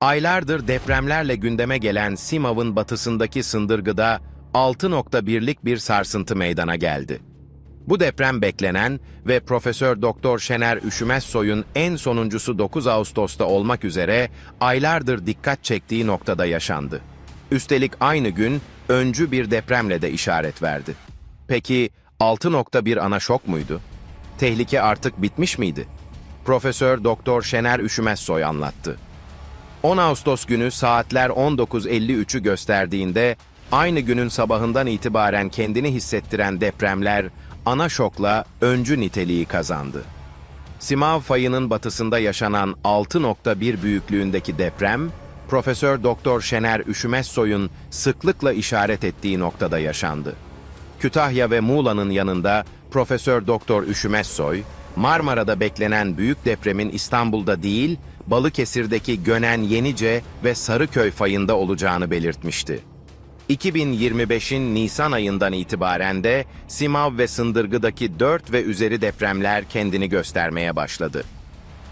Aylardır depremlerle gündeme gelen Simav'ın batısındaki sındırgıda 6.1'lik bir sarsıntı meydana geldi. Bu deprem beklenen ve Profesör Doktor Şener Üşümezsoy'un en sonuncusu 9 Ağustos'ta olmak üzere aylardır dikkat çektiği noktada yaşandı. Üstelik aynı gün öncü bir depremle de işaret verdi. Peki 6.1 ana şok muydu? Tehlike artık bitmiş miydi? Profesör Doktor Şener Üşümezsoy anlattı. 10 Ağustos günü saatler 19.53'ü gösterdiğinde aynı günün sabahından itibaren kendini hissettiren depremler ana şokla öncü niteliği kazandı. Simav fayının batısında yaşanan 6.1 büyüklüğündeki deprem, Profesör Doktor Şener Üşümezsoy'un sıklıkla işaret ettiği noktada yaşandı. Kütahya ve Muğla'nın yanında Profesör Doktor Üşümezsoy, Marmara'da beklenen büyük depremin İstanbul'da değil, Balıkesir'deki Gönen Yenice ve Sarıköy fayında olacağını belirtmişti. 2025'in Nisan ayından itibaren de Simav ve Sındırgı'daki 4 ve üzeri depremler kendini göstermeye başladı.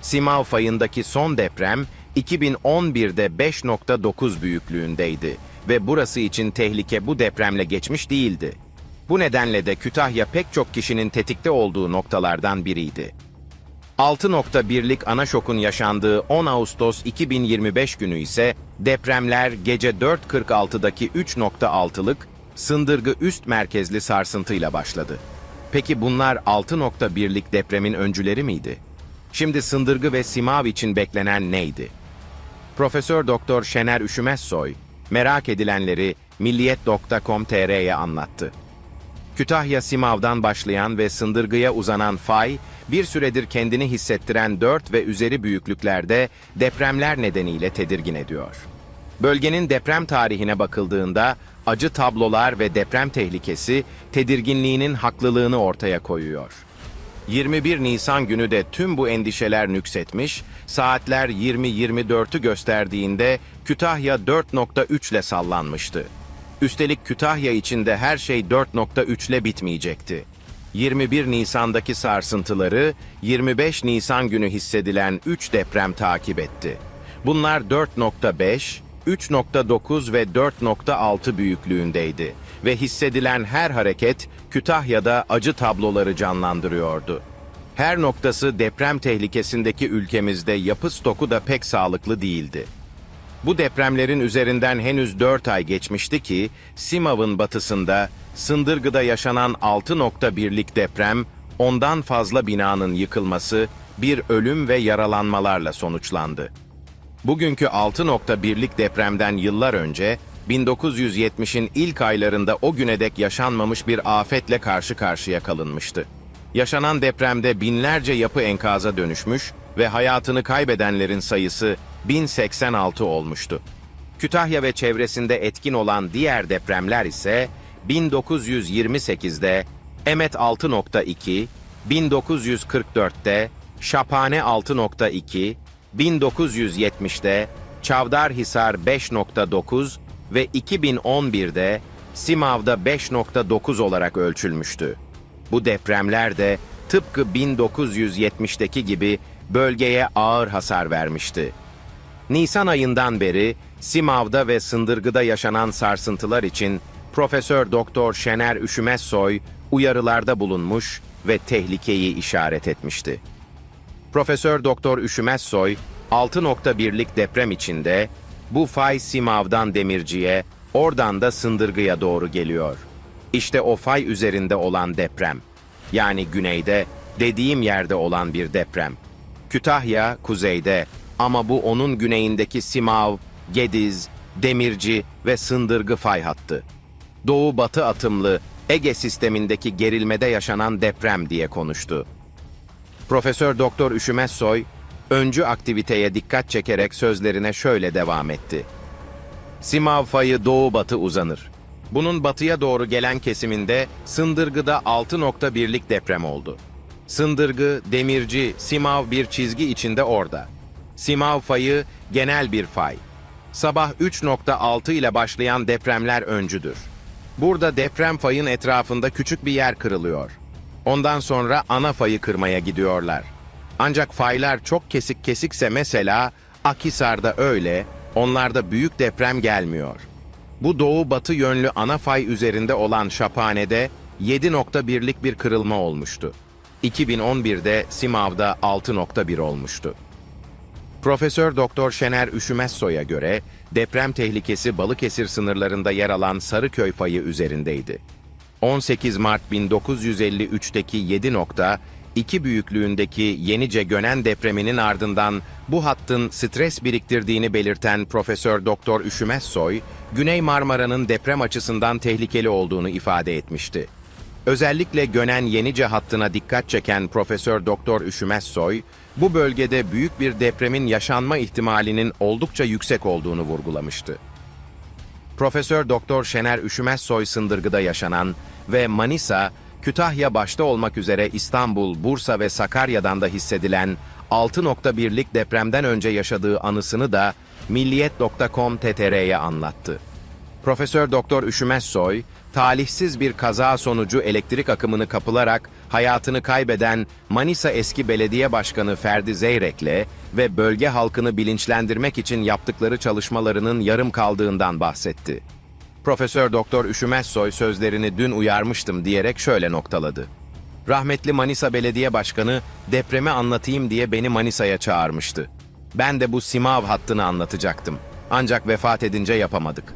Simav fayındaki son deprem 2011'de 5.9 büyüklüğündeydi ve burası için tehlike bu depremle geçmiş değildi. Bu nedenle de Kütahya pek çok kişinin tetikte olduğu noktalardan biriydi. 6.1'lik ana şokun yaşandığı 10 Ağustos 2025 günü ise depremler gece 4.46'daki 3.6'lık Sındırgı üst merkezli sarsıntıyla başladı. Peki bunlar 6.1'lik depremin öncüleri miydi? Şimdi Sındırgı ve Simav için beklenen neydi? Profesör Doktor Şener Üşümezsoy merak edilenleri milliyet.com.tr'ye anlattı. Kütahya Simav'dan başlayan ve Sındırgı'ya uzanan fay, bir süredir kendini hissettiren 4 ve üzeri büyüklüklerde depremler nedeniyle tedirgin ediyor. Bölgenin deprem tarihine bakıldığında acı tablolar ve deprem tehlikesi tedirginliğinin haklılığını ortaya koyuyor. 21 Nisan günü de tüm bu endişeler nüksetmiş, saatler 20-24'ü gösterdiğinde Kütahya 4.3 ile sallanmıştı. Üstelik Kütahya içinde her şey 4.3 ile bitmeyecekti. 21 Nisan'daki sarsıntıları 25 Nisan günü hissedilen 3 deprem takip etti. Bunlar 4.5, 3.9 ve 4.6 büyüklüğündeydi ve hissedilen her hareket Kütahya'da acı tabloları canlandırıyordu. Her noktası deprem tehlikesindeki ülkemizde yapı stoku da pek sağlıklı değildi. Bu depremlerin üzerinden henüz 4 ay geçmişti ki Simav'ın batısında Sındırgı'da yaşanan 6.1'lik deprem ondan fazla binanın yıkılması, bir ölüm ve yaralanmalarla sonuçlandı. Bugünkü 6.1'lik depremden yıllar önce 1970'in ilk aylarında o güne dek yaşanmamış bir afetle karşı karşıya kalınmıştı. Yaşanan depremde binlerce yapı enkaza dönüşmüş ve hayatını kaybedenlerin sayısı 1086 olmuştu. Kütahya ve çevresinde etkin olan diğer depremler ise 1928'de Emet 6.2, 1944'te Şaphane 6.2, 1970'de Çavdarhisar 5.9 ve 2011'de Simav'da 5.9 olarak ölçülmüştü. Bu depremler de tıpkı 1970'teki gibi bölgeye ağır hasar vermişti. Nisan ayından beri Simav'da ve Sındırgı'da yaşanan sarsıntılar için Profesör Doktor Şener Üşümezsoy uyarılarda bulunmuş ve tehlikeyi işaret etmişti. Profesör Doktor Üşümezsoy 6.1'lik deprem içinde bu fay Simav'dan Demirci'ye, oradan da Sındırgı'ya doğru geliyor. İşte o fay üzerinde olan deprem. Yani güneyde, dediğim yerde olan bir deprem. Kütahya kuzeyde ama bu onun güneyindeki Simav, Gediz, Demirci ve Sındırgı fay hattı. Doğu-batı atımlı Ege sistemindeki gerilmede yaşanan deprem diye konuştu. Profesör Doktor Üşümezsoy, öncü aktiviteye dikkat çekerek sözlerine şöyle devam etti. Simav fayı doğu-batı uzanır. Bunun batıya doğru gelen kesiminde Sındırgı'da 6.1'lik deprem oldu. Sındırgı, Demirci, Simav bir çizgi içinde orada. Simav fayı genel bir fay. Sabah 3.6 ile başlayan depremler öncüdür. Burada deprem fayın etrafında küçük bir yer kırılıyor. Ondan sonra ana fayı kırmaya gidiyorlar. Ancak faylar çok kesik kesikse mesela Akisar'da öyle, Onlarda büyük deprem gelmiyor. Bu doğu-batı yönlü ana fay üzerinde olan Şaphane'de 7.1'lik bir kırılma olmuştu. 2011'de Simav'da 6.1 olmuştu. Profesör Doktor Şener Üşümezsoy'a göre deprem tehlikesi Balıkesir sınırlarında yer alan Sarıköy fayı üzerindeydi. 18 Mart 1953'teki 7.2 büyüklüğündeki Yenice Gönen depreminin ardından bu hattın stres biriktirdiğini belirten Profesör Doktor Üşümezsoy, Güney Marmara'nın deprem açısından tehlikeli olduğunu ifade etmişti. Özellikle Gönen Yenice hattına dikkat çeken Profesör Doktor Üşümezsoy, bu bölgede büyük bir depremin yaşanma ihtimalinin oldukça yüksek olduğunu vurgulamıştı. Profesör Doktor Şener Üşümezsoy Sındırgı'da yaşanan ve Manisa, Kütahya başta olmak üzere İstanbul, Bursa ve Sakarya'dan da hissedilen 6.1'lik depremden önce yaşadığı anısını da milliyet.com.tr'ye anlattı. Profesör Doktor Üşümezsoy, talihsiz bir kaza sonucu elektrik akımını kapılarak hayatını kaybeden Manisa eski belediye başkanı Ferdi Zeyrek'le ve bölge halkını bilinçlendirmek için yaptıkları çalışmalarının yarım kaldığından bahsetti. Profesör Doktor Üşümezsoy sözlerini dün uyarmıştım diyerek şöyle noktaladı. Rahmetli Manisa Belediye Başkanı depremi anlatayım diye beni Manisa'ya çağırmıştı. Ben de bu Simav hattını anlatacaktım. Ancak vefat edince yapamadık.